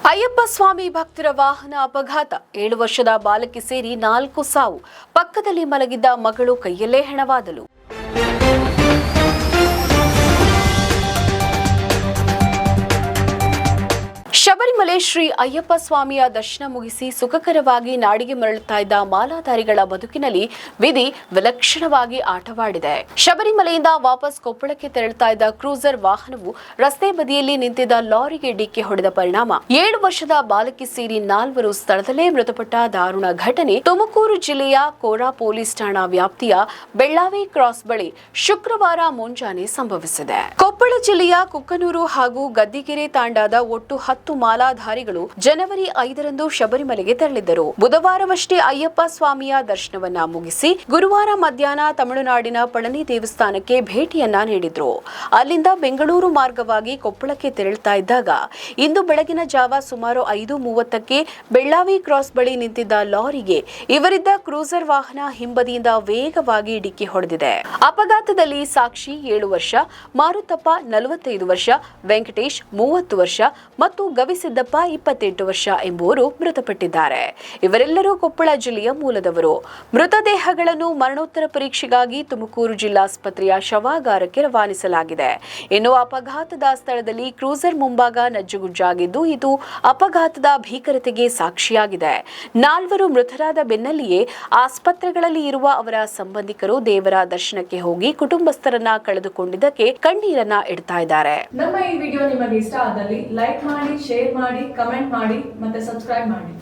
ಅಯ್ಯಪ್ಪ ಸ್ವಾಮಿ ಭಕ್ತರ ವಾಹನ ಅಪಘಾತ. ಏಳು ವರ್ಷದ ಬಾಲಕಿ ಸೇರಿ ನಾಲ್ಕು ಸಾವು. ಪಕ್ಕದಲ್ಲಿ ಮಲಗಿದ್ದ ಮಗಳು ಕೈಯಲ್ಲೇ ಹೆಣವಾದಲು ಶಬರಿಮಲೆ ಶ್ರೀ ಅಯ್ಯಪ್ಪ ಸ್ವಾಮಿಯ ದರ್ಶನ ಮುಗಿಸಿ ಸುಖಕರವಾಗಿ ನಾಡಿಗೆ ಮರಳುತ್ತಾ ಇದ್ದ ಮಾಲಾಧಾರಿಗಳ ಬದುಕಿನಲ್ಲಿ ವಿಧಿ ವಿಲಕ್ಷಣವಾಗಿ ಆಟವಾಡಿದೆ. ಶಬರಿಮಲೆಯಿಂದ ವಾಪಸ್ ಕೊಪ್ಪಳಕ್ಕೆ ತೆರಳುತ್ತಾ ಇದ್ದ ಕ್ರೂಸರ್ ವಾಹನವು ರಸ್ತೆ ಬದಿಯಲ್ಲಿ ನಿಂತಿದ್ದ ಲಾರಿಗೆ ಡಿಕ್ಕಿ ಹೊಡೆದ ಪರಿಣಾಮ. ಏಳು ವರ್ಷದ ಬಾಲಕಿ ಸೇರಿ ನಾಲ್ವರು ಸ್ಥಳದಲ್ಲೇ ಮೃತಪಟ್ಟ ದಾರುಣ ಘಟನೆ. ತುಮಕೂರು ಜಿಲ್ಲೆಯ ಕೋರಾ ಪೊಲೀಸ್ ಠಾಣಾ ವ್ಯಾಪ್ತಿಯ ಬೆಳ್ಳಾವಿ ಕ್ರಾಸ್ ಬಳಿ ಶುಕ್ರವಾರ ಮುಂಜಾನೆ ಸಂಭವಿಸಿದೆ. ಕೊಪ್ಪಳ ಜಿಲ್ಲೆಯ ಕುಕ್ಕನೂರು ಹಾಗೂ ಗದ್ದಿಗೆರೆ ತಾಂಡಾದ ಒಟ್ಟು ಹತ್ತು ಮಾಲಾಧಾರಿಗಳು ಜನವರಿ ಐದರಂದು ಶಬರಿಮಲೆಗೆ ತೆರಳಿದ್ದರು. ಬುಧವಾರವಷ್ಟೇ ಅಯ್ಯಪ್ಪ ಸ್ವಾಮಿಯ ದರ್ಶನವನ್ನ ಮುಗಿಸಿ ಗುರುವಾರ ಮಧ್ಯಾಹ್ನ ತಮಿಳುನಾಡಿನ ಪಳನಿ ದೇವಸ್ಥಾನಕ್ಕೆ ಭೇಟಿಯನ್ನ ನೀಡಿದ್ರು. ಅಲ್ಲಿಂದ ಬೆಂಗಳೂರು ಮಾರ್ಗವಾಗಿ ಕೊಪ್ಪಳಕ್ಕೆ ತೆರಳುತ್ತಾ ಇದ್ದಾಗ ಇಂದು ಬೆಳಗಿನ ಜಾವ ಸುಮಾರು ಐದು ಮೂವತ್ತಕ್ಕೆ ಬೆಳ್ಳಾವಿ ಕ್ರಾಸ್ ಬಳಿ ನಿಂತಿದ್ದ ಲಾರಿಗೆ ಇವರಿದ್ದ ಕ್ರೂಸರ್ ವಾಹನ ಹಿಂಬದಿಯಿಂದ ವೇಗವಾಗಿ ಡಿಕ್ಕಿ ಹೊಡೆದಿದೆ. ಅಪಘಾತದಲ್ಲಿ ಸಾಕ್ಷಿ ಏಳು ವರ್ಷ, ಮಾರುತಪ್ಪ ನಲವತ್ತೈದು ವರ್ಷ, ವೆಂಕಟೇಶ್ ಮೂವತ್ತು ವರ್ಷ ಮತ್ತು ಗವಿಸಿದ್ದಪ್ಪ ಇಪ್ಪತ್ತೆಂಟು ವರ್ಷ ಎಂಬುವರು ಮೃತಪಟ್ಟಿದ್ದಾರೆ. ಇವರೆಲ್ಲರೂ ಕೊಪ್ಪಳ ಜಿಲ್ಲೆಯ ಮೂಲದವರು. ಮೃತದೇಹಗಳನ್ನು ಮರಣೋತ್ತರ ಪರೀಕ್ಷೆಗಾಗಿ ತುಮಕೂರು ಜಿಲ್ಲಾಸ್ಪತ್ರೆಯ ಶವಾಗಾರಕ್ಕೆ ರವಾನಿಸಲಾಗಿದೆ. ಇನ್ನು ಅಪಘಾತದ ಸ್ಥಳದಲ್ಲಿ ಕ್ರೂಸರ್ ಮುಂಭಾಗ ನಜ್ಜುಗುಜ್ಜಾಗಿದ್ದು, ಇದು ಅಪಘಾತದ ಭೀಕರತೆಗೆ ಸಾಕ್ಷಿಯಾಗಿದೆ. ನಾಲ್ವರು ಮೃತರಾದ ಬೆನ್ನಲ್ಲಿಯೇ ಆಸ್ಪತ್ರೆಗಳಲ್ಲಿ ಇರುವ ಅವರ ಸಂಬಂಧಿಕರು ದೇವರ ದರ್ಶನಕ್ಕೆ ಹೋಗಿ ಕುಟುಂಬಸ್ಥರನ್ನ ಕಳೆದುಕೊಂಡಿದ್ದಕ್ಕೆ ಕಣ್ಣೀರನ್ನ ಇಡ್ತಾ ಇದ್ದಾರೆ. ನಮ್ಮ ಈ ವಿಡಿಯೋ ನಿಮಗೆ ಇಷ್ಟ ಆದಲ್ಲಿ ಲೈಕ್ ಮಾಡಿ ಶೇರ್ ಮಾಡಿ ಕಮೆಂಟ್ ಮಾಡಿ ಮತ್ತೆ ಸಬ್ಸ್ಕ್ರೈಬ್ ಮಾಡಿ.